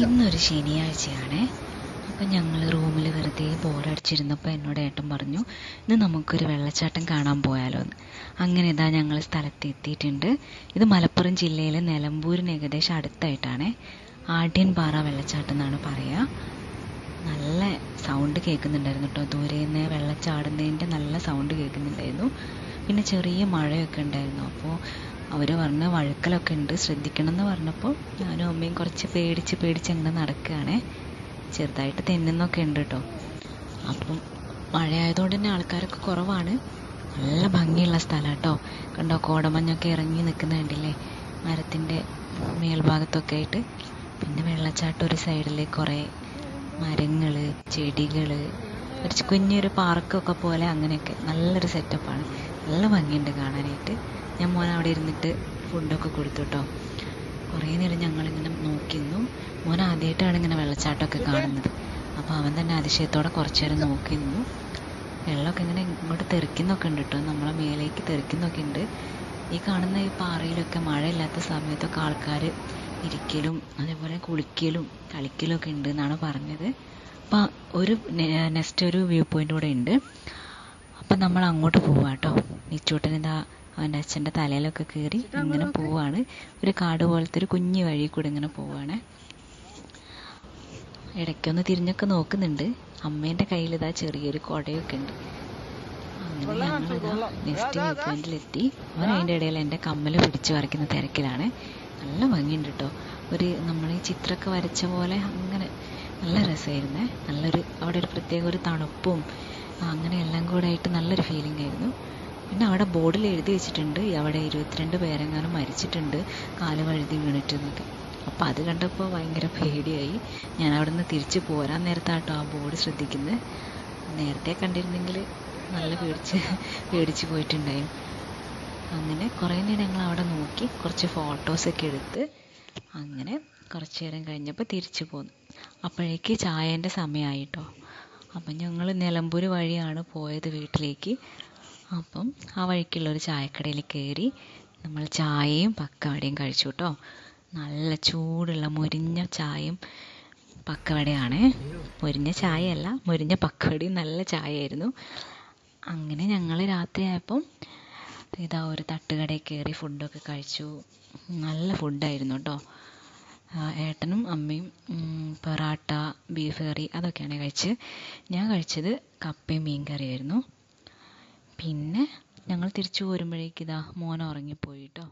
ഇന്നൊരു ശനിയാഴ്ചയാണ്. അപ്പം ഞങ്ങൾ റൂമിൽ വെറുതെ ബോറടിച്ചിരുന്നപ്പോൾ എന്നോട് ഏട്ടൻ പറഞ്ഞു ഇന്ന് നമുക്കൊരു വെള്ളച്ചാട്ടം കാണാൻ പോയാലോ എന്ന് അങ്ങനെ ഇതാ ഞങ്ങൾ സ്ഥലത്തെത്തിയിട്ടുണ്ട്. ഇത് മലപ്പുറം ജില്ലയിലെ നിലമ്പൂരിന് ഏകദേശം അടുത്തായിട്ടാണ്. ആഢ്യൻപാറ വെള്ളച്ചാട്ടം എന്നാണ് പറയുക നല്ല സൗണ്ട് കേൾക്കുന്നുണ്ടായിരുന്നു കേട്ടോ. ദൂരെ നിന്ന് വെള്ളച്ചാടുന്നതിന്റെ നല്ല സൗണ്ട് കേൾക്കുന്നുണ്ടായിരുന്നു. പിന്നെ ചെറിയ മഴയൊക്കെ ഉണ്ടായിരുന്നു. അപ്പോൾ അവർ പറഞ്ഞ വഴുക്കലൊക്കെ ഉണ്ട്. ശ്രദ്ധിക്കണം എന്ന് പറഞ്ഞപ്പോൾ ഞാനും അമ്മയും കുറച്ച് പേടിച്ച് പേടിച്ച് അങ്ങനെ നടക്കുകയാണേ. ചെറുതായിട്ട് തെന്നുന്നൊക്കെ ഉണ്ട് കേട്ടോ. അപ്പം മഴയായതുകൊണ്ട് തന്നെ ആൾക്കാരൊക്കെ കുറവാണ്. നല്ല ഭംഗിയുള്ള സ്ഥലം കേട്ടോ. കണ്ടോ കോടമഞ്ഞൊക്കെ ഇറങ്ങി നിൽക്കുന്ന കണ്ടില്ലേ? മരത്തിന്റെ മേൽഭാഗത്തൊക്കെ ആയിട്ട്. പിന്നെ വെള്ളച്ചാട്ടം ഒരു സൈഡിൽ കുറേ മരങ്ങൾ ചെടികൾ ഒരു കുഞ്ഞൊരു പാർക്കൊക്കെ പോലെ അങ്ങനെയൊക്കെ. നല്ലൊരു സെറ്റപ്പാണ് നല്ല ഭംഗിയുണ്ട് കാണാനായിട്ട്. ഞാൻ മോൻ അവിടെ ഇരുന്നിട്ട് ഫുഡൊക്കെ കൊടുത്തു കേട്ടോ കുറേ നേരം ഞങ്ങളിങ്ങനെ നോക്കി നിന്നു മോൻ ആദ്യമായിട്ടാണ് ഇങ്ങനെ വെള്ളച്ചാട്ടമൊക്കെ കാണുന്നത്. അപ്പോൾ അവൻ തന്നെ അതിശയത്തോടെ കുറച്ച് നേരം നോക്കി നിന്നു വെള്ളമൊക്കെ ഇങ്ങനെ ഇങ്ങോട്ട് തെറിക്കുന്നൊക്കെ ഉണ്ട് കേട്ടോ. നമ്മളെ മേലേക്ക് തെറിക്കുന്നൊക്കെ ഉണ്ട്. ഈ കാണുന്ന ഈ പാറയിലൊക്കെ മഴയില്ലാത്ത സമയത്തൊക്കെ ആൾക്കാർ ഇരിക്കലും അതേപോലെ കുളിക്കലും കളിക്കലും ഒക്കെ ഉണ്ട് എന്നാണ് പറഞ്ഞത്. അപ്പം ഒരു നെക്സ്റ്റ് ഒരു വ്യൂ പോയിന്റ് കൂടെ ഉണ്ട്. അപ്പം നമ്മൾ അങ്ങോട്ട് പോവാട്ടോ. ഇതാ അവന്റെ അച്ഛന്റെ തലയിലൊക്കെ കയറി ഇങ്ങനെ പോവാണ്. ഒരു കാട് പോലത്തെ ഒരു കുഞ്ഞു വഴി കൂടെ ഇങ്ങനെ പോവാണ്. ഇടയ്ക്കൊന്ന് തിരിഞ്ഞൊക്കെ നോക്കുന്നുണ്ട്. അമ്മേന്റെ കയ്യിൽ ഇതാ ചെറിയൊരു കുടയൊക്കെ ഉണ്ട്. അങ്ങനെ ഞങ്ങളിതാ നെക്സ്റ്റ് വ്യൂ പോയിന്റിലെത്തി അവൻ അതിന്റെ ഇടയിൽ എന്റെ കമ്മൽ പിടിച്ച് വരയ്ക്കുന്ന തിരക്കിലാണ്. നല്ല ഭംഗിയുണ്ട് കേട്ടോ. ഒരു നമ്മൾ ഈ ചിത്രമൊക്കെ വരച്ച പോലെ അങ്ങനെ നല്ല രസമായിരുന്നേ. നല്ലൊരു അവിടെ ഒരു പ്രത്യേക ഒരു തണുപ്പും അങ്ങനെ എല്ലാം കൂടെ ആയിട്ട് നല്ലൊരു ഫീലിംഗ് ആയിരുന്നു. പിന്നെ അവിടെ ബോർഡിൽ എഴുതി വെച്ചിട്ടുണ്ട്. അവിടെ ഇരുപത്തിരണ്ട് പേരെങ്ങാനും മരിച്ചിട്ടുണ്ട് കാൽ വഴുതി വീണിട്ട് എന്നൊക്കെ അപ്പോൾ അത് കണ്ടപ്പോൾ ഭയങ്കര പേടിയായി. ഞാൻ അവിടെ നിന്ന് തിരിച്ച് പോരാൻ നേരത്താട്ടോ ആ ബോർഡ് ശ്രദ്ധിക്കുന്നത് നേരത്തെ കണ്ടിരുന്നെങ്കിൽ നല്ല പേടിച്ച് പേടിച്ച് പോയിട്ടുണ്ടായി. അങ്ങനെ കുറേ നേരം ഞങ്ങൾ അവിടെ നോക്കി കുറച്ച് ഫോട്ടോസൊക്കെ എടുത്ത് അങ്ങനെ കുറച്ച് നേരം കഴിഞ്ഞപ്പോൾ തിരിച്ചു പോന്നു. അപ്പോഴേക്ക് ചായേന്റെ സമയമായിട്ടോ അപ്പം ഞങ്ങൾ നിലമ്പൂർ വഴിയാണ് പോയത് വീട്ടിലേക്ക്. അപ്പം ആ വഴിക്കുള്ള ഒരു ചായക്കടയിൽ കയറി നമ്മൾ ചായയും പക്കവടയും കഴിച്ചു കേട്ടോ. നല്ല ചൂടുള്ള മുരിഞ്ഞ ചായയും പക്കവടയാണ്. മുരിഞ്ഞ ചായയല്ല മുരിഞ്ഞ പക്കവടയും നല്ല ചായയായിരുന്നു. അങ്ങനെ ഞങ്ങൾ രാത്രിയായപ്പം ഇതാ ഒരു തട്ടുകടയിൽ കയറി ഫുഡൊക്കെ കഴിച്ചു. നല്ല ഫുഡായിരുന്നു കേട്ടോ. ഏട്ടനും അമ്മയും പൊറാട്ട ബീഫ് കറി അതൊക്കെയാണ് കഴിച്ചത്. ഞാൻ കഴിച്ചത് കപ്പയും മീൻ കറിയായിരുന്നു. പിന്നെ ഞങ്ങൾ തിരിച്ചു പോരുമ്പോഴേക്ക് ഇതാ മോൻ ഉറങ്ങിപ്പോയി കേട്ടോ